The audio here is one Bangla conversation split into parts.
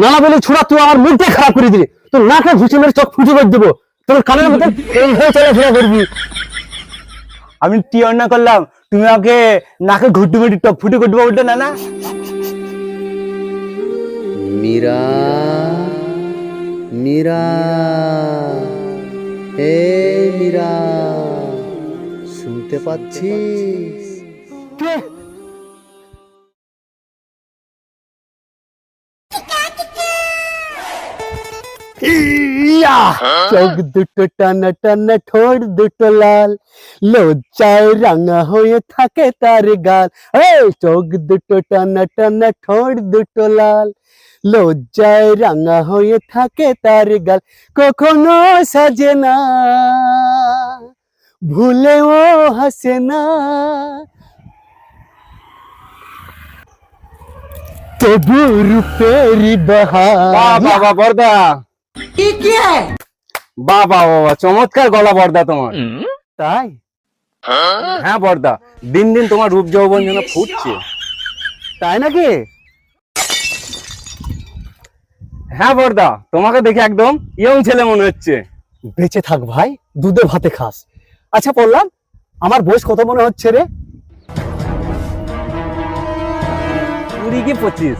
নানা বলে ছোড়া তুই আমার মুখটা খারাপ করে দিলি। তোর নাকে ঘুষে মেরে চোখ ফুটে করে দেবো। তোর কানের মধ্যে এইভাবে চলাফেরা করবি আমি টিয়র না করলাম তুমি আমাকে নাকে ঘুটু ঘুটু টপ ফুটে করে দেবো বলতে না না? মীরা মীরা হে মীরা শুনতে পাচ্ছিস? ইয়া! চোখ দুটো টানা টানা, ঠোঁট দুটো লাল। লজ্জায় রাঙা হয়ে থাকে তার গাল। এই, চোখ দুটো টানা টানা, ঠোঁট দুটো লাল। লজ্জায় রাঙা হয়ে থাকে তার গাল। কখনো সাজে না, ভুলেও হাসে না। তবু রূপেরই বাহার। বাবা বর্দা বাবা বাবা চমৎকার গলা বর্দা তোমার। তাই? হ্যাঁ? বর্দা দিন দিন তোমার রূপ যৌবন যেন ফুটছে। তাই নাকি? হ্যাঁ বর্দা তোমাকে দেখে একদম ইয়ং ছেলে মনে হচ্ছে। বেঁচে থাক ভাই দুধে ভাতে খাস। আচ্ছা বললাম আমার বয়স কত মনে হচ্ছে রে? কুড়ি কি পঁচিশ?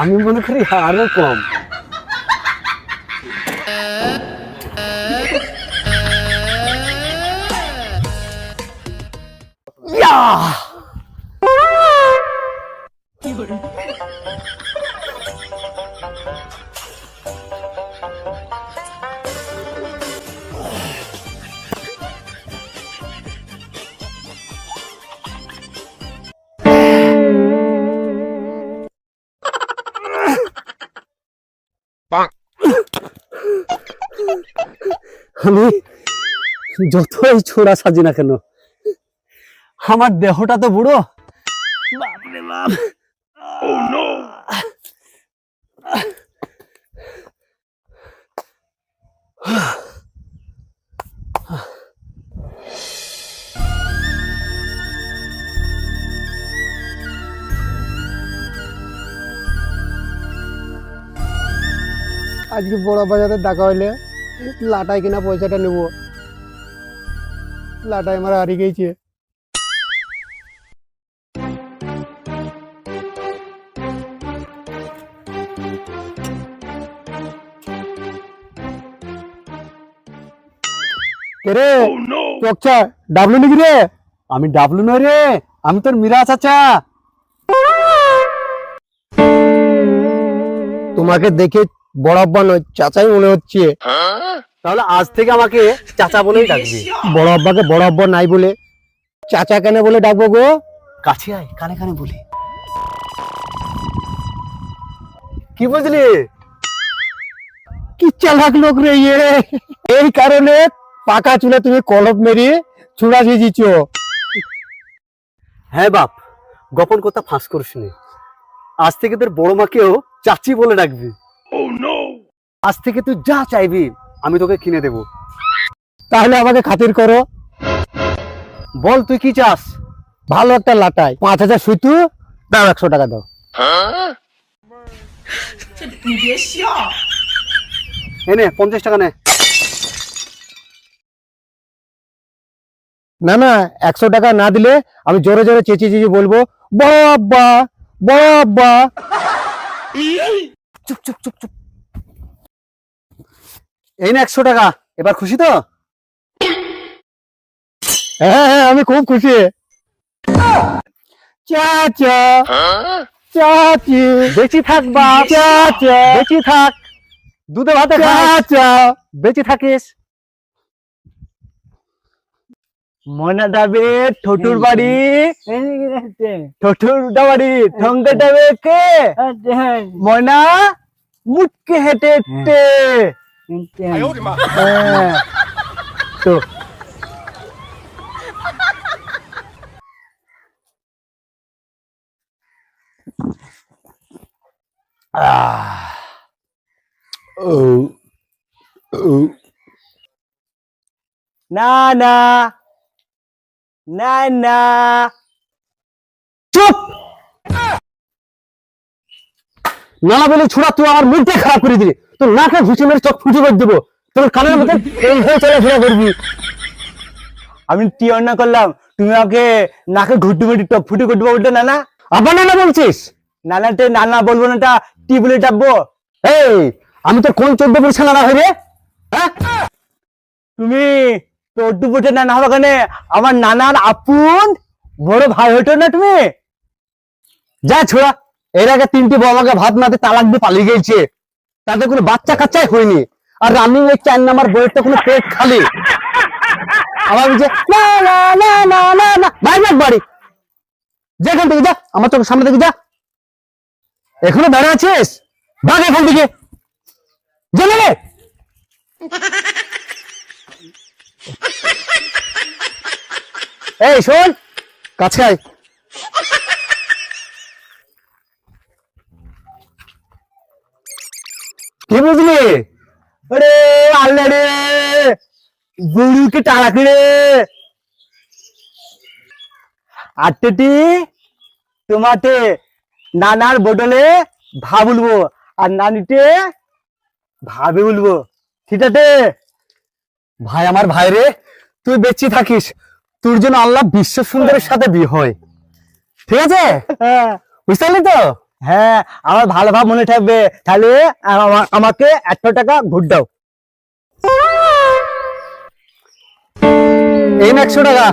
আমি মনে করি আরও কম। ইয়া! আমি যতই ছোড়া সাজি না কেন, আমার দেহটা তো বুড়ো। আজকে বড় বাজারে দেখা হইলে লাটাই কিনা পয়সাটা নেব। লাটাই আমার হারিয়ে গেছে। রে চকচা ডাবলু নাকি রে? আমি ডাবলু নয় রে আমি তোর মিরা চাচা। তোমাকে দেখে বড় আব্বা নয়, চাচাই মনে হচ্ছে। তাহলে আজ থেকে আমাকে চাচা বলেই বড় আব্বাকে বড় আব্বা নাই বলে। চাচা কেন বলে ডাকবো গো? কাছে আয়, কানে কানে কি বুঝলি? কি চালাক লোক রে ইয়ে এই কারণে পাকা চুলে তুমি কলপ মেরে চূড়া ভিজিছ হ্যাঁ বাপ, গোপন কথা ফাঁস করিস আজ থেকে তোর বড় মাকেও চাচি বলে ডাকবি। আজ থেকে তুই যা চাইবি আমি তোকে কিনে দেব। তাহলে আমাকে খাতির করো। বল তুই কি চাস? ভালো একটা লাটাই। পাঁচ হাজার সুতু দাও একশো টাকা দাও। এনে পঞ্চাশ টাকা নে। না না একশো টাকা না দিলে আমি জোরে জোরে চেঁচিয়ে চেঁচিয়ে বলব বড় আব্বা বড় আব্বা। চুপ চুপ চুপ চুপ। এই না একশো টাকা। এবার খুশি তো? হ্যাঁ হ্যাঁ আমি খুব খুশি। চাচা চাচি বেঁচে থাক বাপ। চাচা বেঁচে থাক। দুধে ভাতে চাচা বেঁচে থাকিস। ময়না যাবে ঠোঁটুর বাড়ি। ঠোঁটুর বাড়ি ঠঙ্গে যাবে কে? ময়না? মুটকে হেঁটে হেঁটে হ্যাঁ। তো Ah. ও ও না না না না চুপ নানা বলে ছুড়া তুই আমার মুখটা খারাপ করে দিলি। তোর নাকে ঘুষে মেরে চোখ ফুটে করে দেবো। তোর কানের মতন এইভাবে চলাফেরা করবি। আমি টিয়র না করলাম তুমি আমাকে নাকে ঘুটু মেটে টপ ফুটে করে দেবো ওটা নানা? আবার নানা বলছিস? নানাতে নানা বলব না টা টি বলে ডাকবো। এই আমি তো কোন চোদ্দ পরিষ্কার নানা রে? হ্যাঁ? তুমি টট্টু পুটে নানা হবে কেন আমার নানার আপন বড় ভাই হতো না তুমি? যা ছোড়া। এর আগে তিনটি বউ আমাকে ভাত নাতে তালাক দিয়ে পালিয়ে গেছে। তাতে কোনো বাচ্চা কাচ্চাই হয়নি। আর রানিং এর চার নাম্বার বইয়েরটা কোনো পেট খালি। আমার বলছে, না না না না না না ভাই বাড়ি। যেখান থেকে যা, আমার চোখের সামনে থেকে যা। এখনও দাঁড়িয়ে আছিস? ভাগ এখান থেকে। জেনে এই, শোন, কাছে আয়। কি বুঝলি? গরুকে টালাকি রে। আটটি তোমাতে নানার বদলে ভা বলব আর নানিতে ভাবে বলব ঠিক আছে? ভাই আমার ভাই রে তুই বেঁচে থাকিস। তোর জন্য আল্লাহ বিশ্ব সুন্দরের সাথে বিয়ে হয়। ঠিক আছে? হ্যাঁ। বুঝতে পারলি তো? হ্যাঁ আমার ভালো ভাব মনে থাকবে। তাহলে আমা- আমাকে একশো টাকা ভোট দাও। এই একশো টাকা।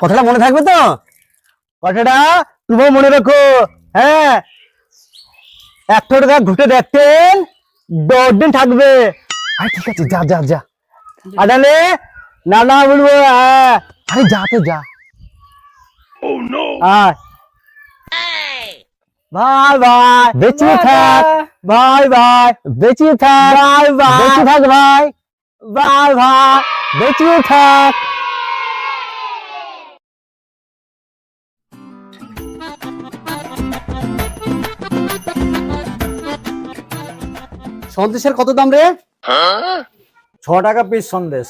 কথাটা মনে থাকবে তো? কথাটা তুমি মনে রাখো। হ্যাঁ। একশো টাকা ঘুটে দেখতেন দশ দিন থাকবে। আরে ঠিক আছে যা যা যা। আদালে না না বলব হ্যাঁ। আরে যা তো যা। আয় বাই বাই। বেঁচে থাক। বাই। বাই বেঁচে থাক। Bye bye. বেঁচে থাক ভাই। Bye bye. বেঁচে থাক। সন্দেশের কত দাম রে? ছ টাকা পিস সন্দেশ।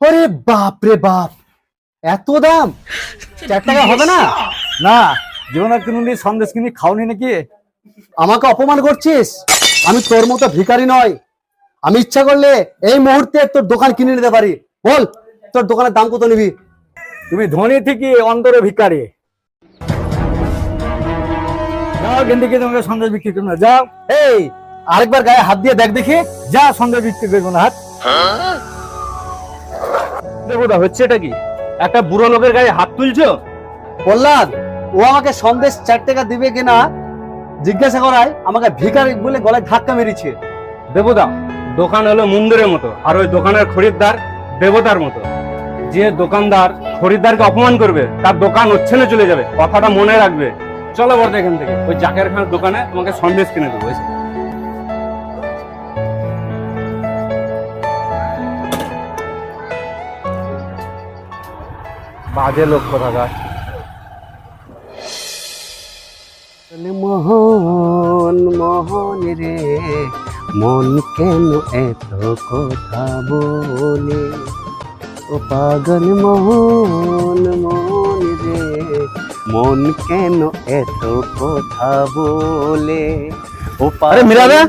ওরে বাপ রে বাপ। এত দাম? চার টাকা হবে না? না। জীবনে কোনদিন সন্দেশ কিনে খাওনি নাকি? আমাকে অপমান করছিস? আমি তোর মতো ভিখারি নয়। আমি ইচ্ছা করলে এই মুহূর্তে তোর দোকান কিনে নিতে পারি। বল তোর দোকানের দাম কত নিবি? তুমি ধনী থেকে অন্তরে ভিকারি যাও তোমাকে সন্দেশ বিক্রি না। যাও। এই আরেকবার গায়ে হাত দিয়ে দেখ দেখি। যা সন্দেশ বিক্রি করব না হাত। দেবতা হচ্ছে এটা কি? একটা বুড়ো লোকের গায়ে হাত তুলছো? প্রহ্লাদ ও আমাকে সন্দেশ চার টাকা দিবে কিনা জিজ্ঞাসা করায় আমাকে ভিখারি বলে গলায় ধাক্কা মেরেছে। দেবদা দোকান হলো মন্দিরের মতো, আর ওই দোকানের খরিদ্দার দেবতার মতো। যে দোকানদার খরিদ্দারকে অপমান করবে, তার দোকান হচ্ছে না চলে যাবে, কথাটা মনে রাখবে। চলো বর্দা এখান থেকে, ওই জাকের খানের দোকানে তোমাকে সন্দেশ কিনে দেবো। বাজে লোক কোথাকার? মোহন মোহন রে মন কেন এত কথা বলে? ও পাগল মোহন মোহন রে মন কেন এত কথা বলে? ও আরে মীরা দা?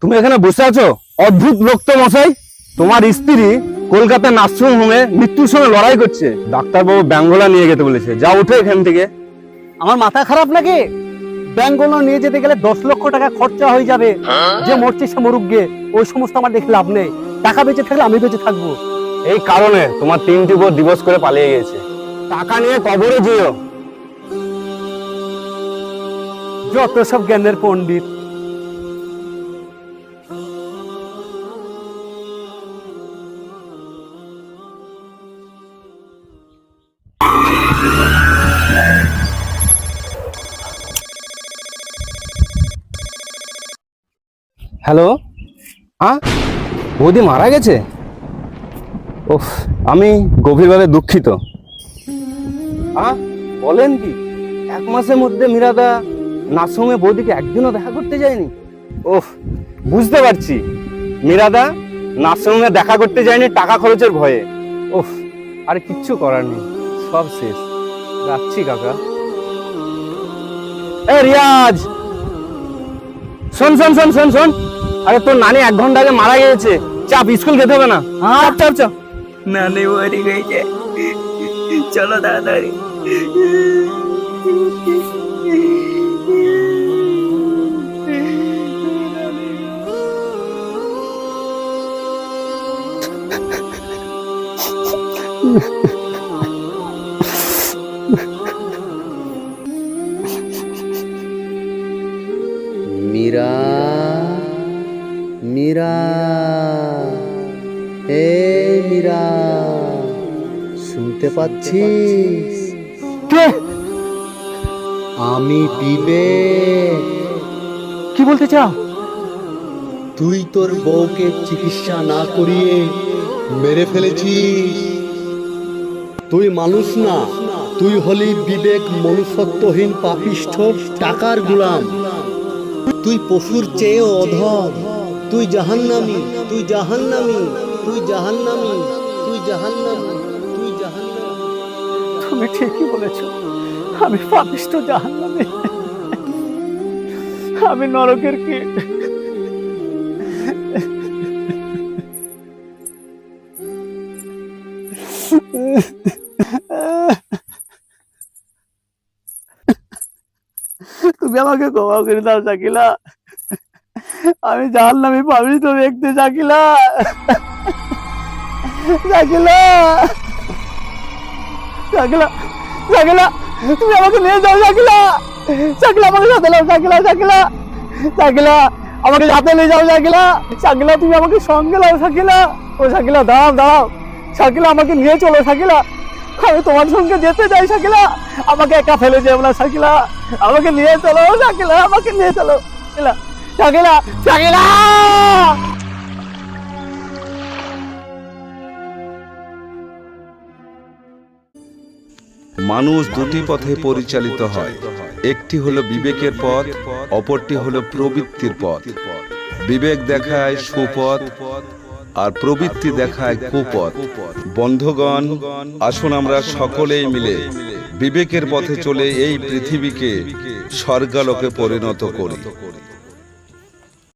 তুমি এখানে বসে আছো? অদ্ভুত লোক তো মশাই তোমার স্ত্রী কলকাতা নার্সিং হোমে মৃত্যুর সঙ্গে লড়াই করছে। ডাক্তারবাবু ব্যাঙ্গোলা নিয়ে যেতে বলেছে। যা উঠে এখান থেকে। আমার মাথা খারাপ নাকি? ব্যাঙ্গলো নিয়ে যেতে গেলে দশ লক্ষ টাকা খরচা হয়ে যাবে। যে মরছে সে মরুক গে। ওই সমস্ত আমার দেখে লাভ নেই। টাকা বেঁচে থাকলে আমি বেঁচে থাকব। এই কারণে তোমার তিনটি বউ দিবস করে পালিয়ে গেছে টাকা নিয়ে কবরে যেও। যত সব জ্ঞানের পণ্ডিত। হ্যালো? হ্যাঁ বৌদি মারা গেছে? ওফ আমি গভীরভাবে দুঃখিত। হ্যাঁ বলেন কি, এক মাসের মধ্যে মীরাদা নার্সিংহোমে বৌদিকে একদিনও দেখা করতে যায়নি? ওফ বুঝতে পারছি। মীরাদা নার্সিংহোমে দেখা করতে যায়নি টাকা খরচের ভয়ে। ওফ আর কিচ্ছু করার নেই, সব শেষ। রাখছি কাকা। এ, রিয়াজ! শোন শোন শোন শোন শোন। আরে তোর নানি এক ঘণ্টা আগে মারা গিয়েছে। চাপ স্কুল যেতে হবে না। চাপ চাপ চাপ নানি মরে গেছে। চলো তাড়াতাড়ি। মীরা মীরা। এ মীরা শুনতে পাচ্ছিস কে? আমি বিবেক কি বলতে চাও? তুই তোর বউকে চিকিৎসা না করিয়ে মেরে ফেলেছিস। তুই মানুষ না তুই হলি বিবেক মনুষ্যত্বহীন পাপিষ্ঠ টাকার গুলাম। তুই পশুর চেয়েও অধম তুই জাহান্নামি তুই জাহান্নামি তুই জাহান্নামি তুই জাহান্নামি তুই জাহান্নামি। তুমি ঠিকই বলেছ। আমি পাপিষ্ট জাহান্নামে। আমি নরকের কীট তুমি আমাকে ক্ষমা করে দাও শাকিলা আমি জাহান্নামে পাপিষ্ট ব্যক্তি শাকিলা শাকিলা শাকিলা শাকিলা তুমি আমাকে নিয়ে যাও শাকিলা শাকিলা আমাকে সাথে নাও শাকিলা শাকিলা শাকিলা আমাকে সাথে নিয়ে যাও শাকিলা শাকিলা তুমি আমাকে সঙ্গে নাও শাকিলা ও শাকিলা দাঁড়াও দাঁড়াও। শাকিলা আমাকে নিয়ে চলো শাকিলা আমি তোমার সঙ্গে যেতে চাই শাকিলা আমাকে একা ফেলে যেও না শাকিলা আমাকে নিয়ে চলো শাকিলা আমাকে নিয়ে চলো শাকিলা শাকিলা মানুষ দুটি পথে পরিচালিত হয়। একটি হলো বিবেকের পথ, অপরটি হলো প্রবৃত্তির পথ। বিবেক দেখায় সুপথ, আর প্রবৃত্তি দেখায় কুপথ। বন্ধগণ, আসুন আমরা সকলেই মিলে বিবেকের পথে চলে এই পৃথিবীকে স্বর্গালোকে পরিণত করি।